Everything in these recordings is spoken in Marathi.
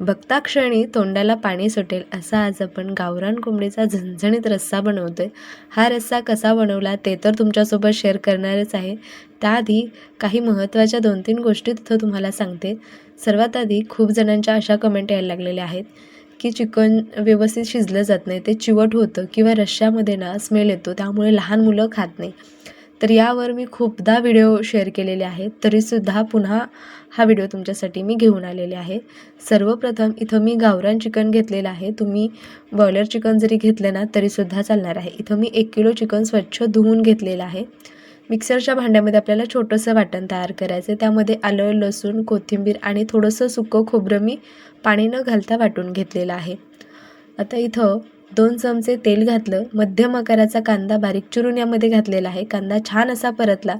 बघता क्षणी तोंडाला पाणी सुटेल असा आज आपण गावरान कोंबडीचा झणझणीत रस्सा बनवतोय. हा रस्सा कसा बनवला ते तर तुमच्यासोबत शेअर करणारच आहे. त्याआधी काही महत्त्वाच्या दोन तीन गोष्टी तिथं तुम्हाला सांगते. सर्वात आधी खूप जणांच्या अशा कमेंट यायला लागलेल्या आहेत की चिकन व्यवस्थित शिजलं जात नाही ते चिवट होतं किंवा रश्श्यामध्ये ना स्मेल येतो त्यामुळे लहान मुलं खात नाही. तर यावर मी खूपदा व्हिडिओ शेअर केलेले आहेत तरीसुद्धा पुन्हा हा व्हिडिओ तुमच्यासाठी मी घेऊन आलेले आहे. सर्वप्रथम इथं मी गावरान चिकन घेतलेलं आहे. तुम्ही बॉयलर चिकन जरी घेतलं ना तरीसुद्धा चालणार आहे. इथं मी एक किलो चिकन स्वच्छ धुवून घेतलेलं आहे. मिक्सरच्या भांड्यामध्ये आपल्याला छोटंसं वाटण तयार करायचं आहे त्यामध्ये आलं लसूण कोथिंबीर आणि थोडंसं सुकं खोबरं मी पाणी न घालता वाटून घेतलेलं आहे. आता इथं दोन चमचे तेल घातलं मध्यम आकाराचा कांदा बारीक चिरून यामध्ये घातलेला आहे. कांदा छान असा परतला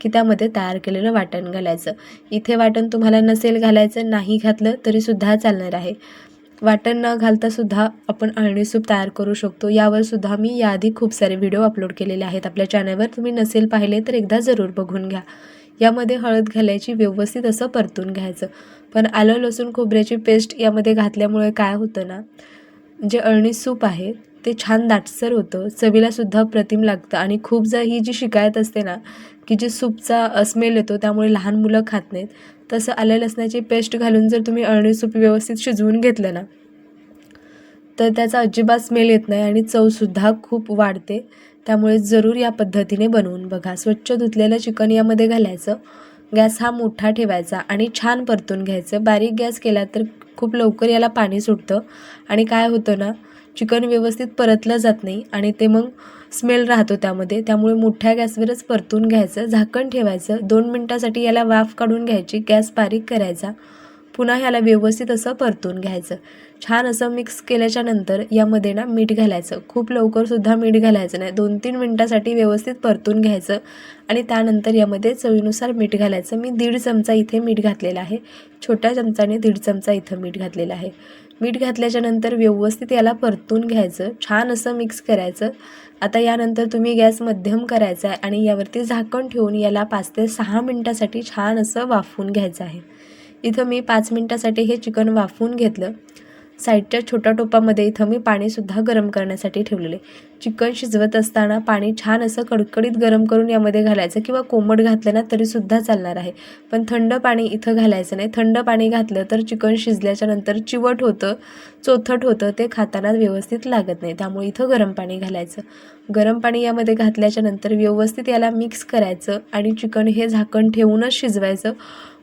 की त्यामध्ये तयार केलेलं वाटण घालायचं. इथे वाटण तुम्हाला नसेल घालायचं नाही घातलं तरीसुद्धा चालणार आहे. वाटण न घालतासुद्धा आपण अळणी सूप तयार करू शकतो. यावरसुद्धा मी याआधी खूप सारे व्हिडिओ अपलोड केलेले आहेत. आपल्या चॅनलवर तुम्ही नसेल पाहिले तर एकदा जरूर बघून घ्या. यामध्ये हळद घालायची व्यवस्थित असं परतून घ्यायचं. पण आलं लसूण खोबऱ्याची पेस्ट यामध्ये घातल्यामुळे काय होतं ना जे अळणी सूप आहे ते छान दाटसर होतं. चवीलासुद्धा प्रतिम लागतं. आणि खूप ही जी शिकायत असते ना की जी सूपचा स्मेल येतो त्यामुळे लहान मुलं खात नाहीत तसं आल्या लसणाची पेस्ट घालून जर तुम्ही अळणी सूप व्यवस्थित शिजवून घेतलं ना तर त्याचा अजिबात स्मेल येत नाही आणि चवसुद्धा खूप वाढते. त्यामुळे जरूर या पद्धतीने बनवून बघा. स्वच्छ धुतलेलं चिकन यामध्ये घालायचं. गॅस हा मोठा ठेवायचा आणि छान परतून घ्यायचं. बारीक गॅस केला तर खूप लवकर याला पाणी सुटतं. आणि काय होतं ना चिकन व्यवस्थित परतलं जात नाही आणि ते मग स्मेल राहतो त्यामध्ये. त्यामुळे मोठ्या गॅसवरच परतून घ्यायचं झाकण ठेवायचं. दोन मिनटासाठी याला वाफ काढून घ्यायची गॅस बारीक करायचा. पुन्हा ह्याला व्यवस्थित असं परतून घ्यायचं. छान असं मिक्स केल्याच्यानंतर यामध्ये ना मीठ घालायचं. खूप लवकरसुद्धा मीठ घालायचं नाही. दोन तीन मिनटासाठी व्यवस्थित परतून घ्यायचं. आणि त्यानंतर यामध्ये चवीनुसार मीठ घालायचं. मी दीड चमचा इथे मीठ घातलेला आहे. छोट्या चमचाने दीड चमचा इथं मीठ घातलेलं आहे. मीठ घातल्याच्या नंतर व्यवस्थित याला परतून घ्यायचं. छान असं मिक्स करायचं. आता यानंतर तुम्ही गॅस मध्यम करायचा आहे आणि यावरती झाकण ठेवून याला पाच ते सहा मिनटासाठी छान असं वाफवून घ्यायचं आहे. इथं मी पाच मिनटासाठी हे चिकन वाफवून घेतलं. साईडच्या छोट्या टोपामध्ये इथं मी पाणीसुद्धा गरम करण्यासाठी ठेवलेले. चिकन शिजवत असताना पाणी छान असं कडकडीत गरम करून यामध्ये घालायचं किंवा कोमट घातलं ना तरीसुद्धा चालणार आहे. पण थंड पाणी इथं घालायचं नाही. थंड पाणी घातलं तर चिकन शिजल्याच्या नंतर चिवट होतं चोथट होतं ते खाताना व्यवस्थित लागत नाही. त्यामुळे इथं गरम पाणी घालायचं. गरम पाणी यामध्ये घातल्याच्या नंतर व्यवस्थित याला मिक्स करायचं आणि चिकन हे झाकण ठेवूनच शिजवायचं.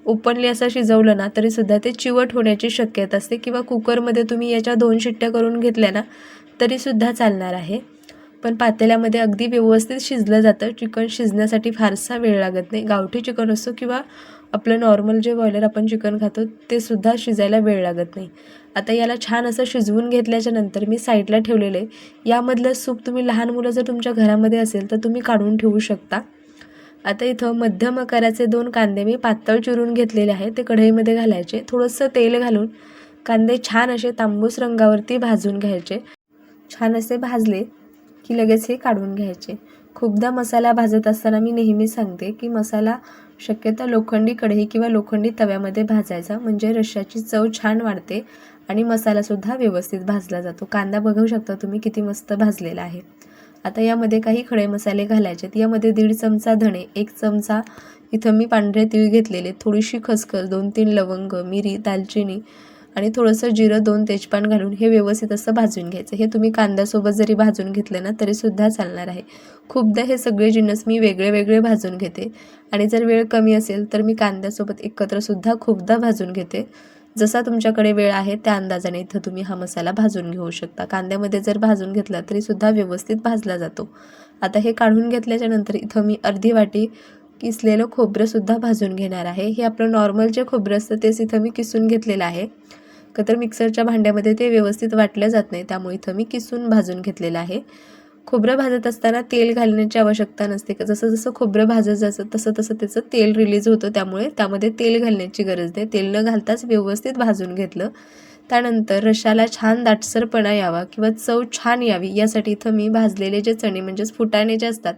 ओपनली असं शिजवलं ना तरीसुद्धा ते चिवट होण्याची शक्यता असते. किंवा कुकरमध्ये तुम्ही याच्या दोन शिट्ट्या करून घेतल्या ना तरीसुद्धा चालणार आहे. पण पातेल्यामध्ये अगदी व्यवस्थित शिजलं जातं. चिकन शिजण्यासाठी फारसा वेळ लागत नाही. गावठी चिकन असो किंवा आपलं नॉर्मल जे बॉयलर आपण चिकन खातो ते सुद्धा शिजायला वेळ लागत नाही. आता याला छान असं शिजवून घेतल्याच्या नंतर मी साईडला ठेवलेलं आहे. यामधलं सूप तुम्ही लहान मुलं जर तुमच्या घरामध्ये असेल तर तुम्ही काढून ठेवू शकता. आता इथं मध्यम आकाराचे दोन कांदे मी पातळ चिरून घेतलेले आहे ते कढईमध्ये घालायचे. थोडंसं तेल घालून कांदे छान असे तांबूस रंगावरती भाजून घ्यायचे. छान असे भाजले की लगेच हे काढून घ्यायचे. खूपदा मसाला भाजत असताना मी नेहमी सांगते की मसाला शक्यतो लोखंडी कढई किंवा लोखंडी तव्यामध्ये भाजायचा म्हणजे रश्श्याची चव छान वाढते आणि मसालासुद्धा व्यवस्थित भाजला जातो. कांदा बघू शकता तुम्ही किती मस्त भाजलेला आहे. आता यामध्ये काही खडे मसाले घालायचे आहेत. यामध्ये दीड चमचा धणे एक चमचा इथं मी पांढरे तीळ घेतलेले थोडीशी खसखस दोन तीन लवंग मिरी दालचिनी आणि थोडंसं जिरं दोन तेजपान घालून हे व्यवस्थित असं भाजून घ्यायचं. हे तुम्ही कांद्यासोबत जरी भाजून घेतलं ना तरीसुद्धा चालणार आहे. खूपदा हे सगळे जिन्नस मी वेगळे वेगळे भाजून घेते आणि जर वेळ कमी असेल तर मी कांद्यासोबत एकत्रसुद्धा खूपदा भाजून घेते. जसा तुमच्याकडे वेळ आहे त्या अंदाजाने इथं तुम्ही हा मसाला भाजून घेऊ शकता. कांद्यामध्ये जर भाजून घेतला तरीसुद्धा व्यवस्थित भाजला जातो. आता हे काढून घेतल्याच्या नंतर इथं मी अर्धी वाटी किसलेलं खोबरंसुद्धा भाजून घेणार आहे. हे आपलं नॉर्मल जे खोबरं असतं तेच इथं मी किसून घेतलेलं आहे. का तर मिक्सरच्या भांड्यामध्ये ते व्यवस्थित वाटलं जात नाही त्यामुळे इथं मी किसून भाजून घेतलेलं आहे. खोबरं भाजत असताना तेल घालण्याची आवश्यकता नसते. का जसं जसं खोबरं भाजत जायचं तसं तसं त्याचं तेल रिलीज होतं. त्यामुळे त्यामध्ये तेल घालण्याची गरज नाही. तेल न घालताच व्यवस्थित भाजून घेतलं. त्यानंतर रशाला छान दाटसरपणा यावा किंवा चव छान यावी यासाठी इथं मी भाजलेले जे चणे म्हणजेच फुटाणे जे असतात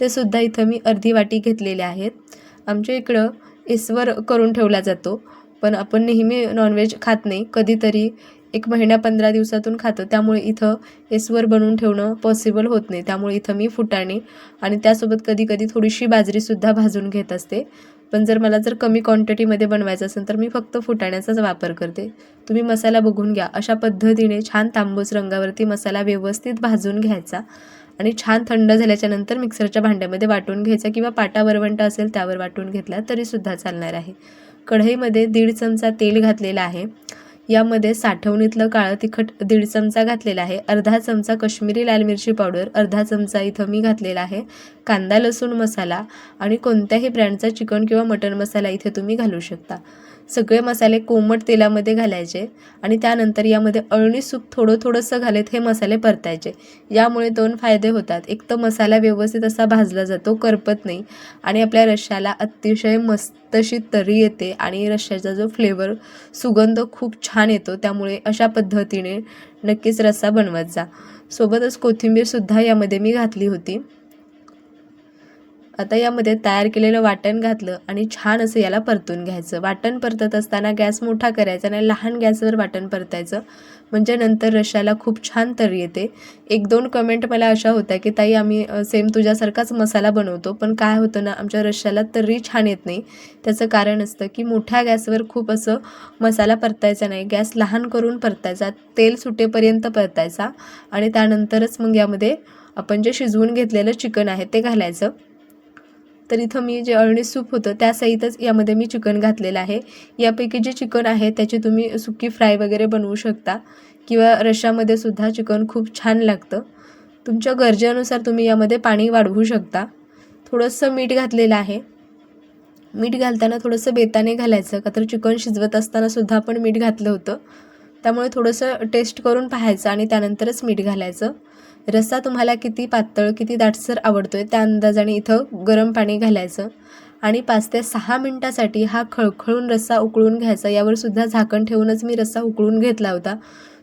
ते सुद्धा इथं मी अर्धी वाटी घेतलेले आहेत. आमच्या इकडं इसवर करून ठेवला जातो पण आपण नेहमी नॉनव्हेज खात नाही. कधीतरी एक महिन्या पंधरा दिवसातून खातो. त्यामुळे इथं एसवर बनवून ठेवणं पॉसिबल होत नाही. त्यामुळे इथं मी फुटाणे आणि त्यासोबत कधी कधी थोडीशी बाजरीसुद्धा भाजून घेत असते. पण जर मला जर कमी क्वांटिटीमध्ये बनवायचं असेल तर मी फक्त फुटाण्याचाच वापर करते. तुम्ही मसाला बघून घ्या. अशा पद्धतीने छान तांबूस रंगावरती मसाला व्यवस्थित भाजून घ्यायचा आणि छान थंड झाल्याच्यानंतर मिक्सरच्या भांड्यामध्ये वाटून घ्यायचा किंवा पाटा वरवंटा असेल त्यावर वाटून घेतला तरीसुद्धा चालणार आहे. कढईमध्ये दीड चमचा तेल घातलेला आहे. यामध्ये साठवणीतलं काळं तिखट दीड चमचा घातलेला आहे. अर्धा चमचा कश्मीरी लाल मिरची पावडर अर्धा चमचा इथं मी घातलेला आहे. कांदा लसूण मसाला आणि कोणत्याही ब्रँडचा चिकन किंवा मटण मसाला इथे तुम्ही घालू शकता. सगळे मसाले कोमट तेलामध्ये घालायचे आणि त्यानंतर यामध्ये अळणी सूप थोडं थोडंसं घालत हे मसाले परतायचे. यामुळे दोन फायदे होतात. एक तर मसाला व्यवस्थित असा भाजला जातो करपत नाही आणि आपल्या रश्श्याला अतिशय मस्तशी तरी येते आणि रश्श्याचा जो फ्लेवर सुगंध खूप छान येतो त्यामुळे अशा पद्धतीने नक्कीच रस्सा बनवत जा. सोबतच कोथिंबीरसुद्धा यामध्ये मी घातली होती. आता यामध्ये तयार केलेलं वाटण घातलं आणि छान असं याला परतून घ्यायचं. वाटण परतत असताना गॅस मोठा करायचा आणि लहान गॅसवर वाटण परतायचं. म्हणजे नंतर रश्श्याला खूप छान तरी येते. एक दोन कमेंट मला अशा होत्या की ताई आम्ही सेम तुझ्यासारखाच मसाला बनवतो पण काय होतं ना आमच्या रशाला तरी छान येत नाही. त्याचं कारण असतं की मोठ्या गॅसवर खूप असं मसाला परतायचा नाही. गॅस लहान करून परतायचा तेल सुटेपर्यंत परतायचा आणि त्यानंतरच मग यामध्ये आपण जे शिजवून घेतलेलं चिकन आहे ते घालायचं. तर इथं मी जे अळणी सूप होतं त्यासहितच यामध्ये मी चिकन घातलेलं आहे. यापैकी जे चिकन आहे त्याची तुम्ही सुकी फ्राय वगैरे बनवू शकता किंवा रशामध्ये सुद्धा चिकन खूप छान लागतं. तुमच्या गरजेनुसार तुम्ही यामध्ये पाणी वाढवू शकता. थोडंसं मीठ घातलेलं आहे. मीठ घालताना थोडंसं बेताने घालायचं का तर चिकन शिजवत असताना सुद्धा आपण मीठ घातलं होतं. त्यामुळे थोडंसं टेस्ट करून पाहायचं आणि त्यानंतरच मीठ घालायचं. रस्सा तुम्हाला किती पातळ किती दाटसर आवडतो आहे त्या अंदाजाने इथं गरम पाणी घालायचं. आणि पाच ते सहा मिनटासाठी हा खळखळून रस्सा उकळून घ्यायचा. यावर सुद्धा झाकण ठेवूनच मी रस्सा उकळून घेतला होता.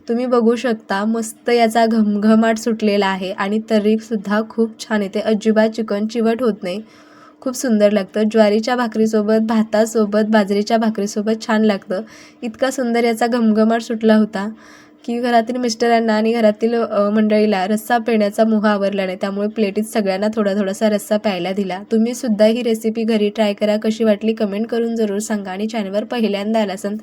तुम्ही बघू शकता मस्त याचा घमघमाट सुटलेला आहे आणि तरीसुद्धा खूप छान येते. अजिबात चिकन चिवट होत नाही. खूप सुंदर लागतं. ज्वारीच्या भाकरीसोबत भातासोबत बाजरीच्या भाकरीसोबत छान लागतं. इतका सुंदर याचा घमघमाट सुटला होता की घरातील मिस्टरांना आणि घरातील मंडळीला रस्सा पिण्याचा मोह आवरला नाही. त्यामुळे प्लेटीत सगळ्यांना थोडा थोडासा रस्सा प्यायला दिला. तुम्ही सुद्धा ही रेसिपी घरी ट्राय करा. कशी वाटली कमेंट करून जरूर सांगा आणि चॅनलवर पहिल्यांदा आला असंत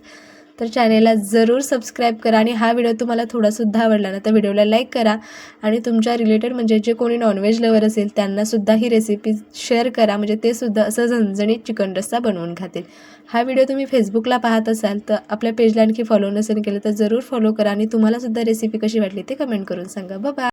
तर चॅनेलला जरूर सबस्क्राईब करा आणि हा व्हिडिओ तुम्हाला थोडासुद्धा आवडला ना तर व्हिडिओला लाईक करा. आणि तुमच्या रिलेटेड म्हणजे जे कोणी नॉनव्हेज लवर असेल त्यांनासुद्धा ही रेसिपी शेअर करा. म्हणजे ते सुद्धा असं झणझणीत चिकन रस्सा बनवून खातील. हा व्हिडिओ तुम्ही फेसबुकला पाहत असाल तर आपल्या पेजला आणखी फॉलो नसेल केलं तर जरूर फॉलो करा. आणि तुम्हालासुद्धा रेसिपी कशी वाटली ते कमेंट करून सांगा. बाबा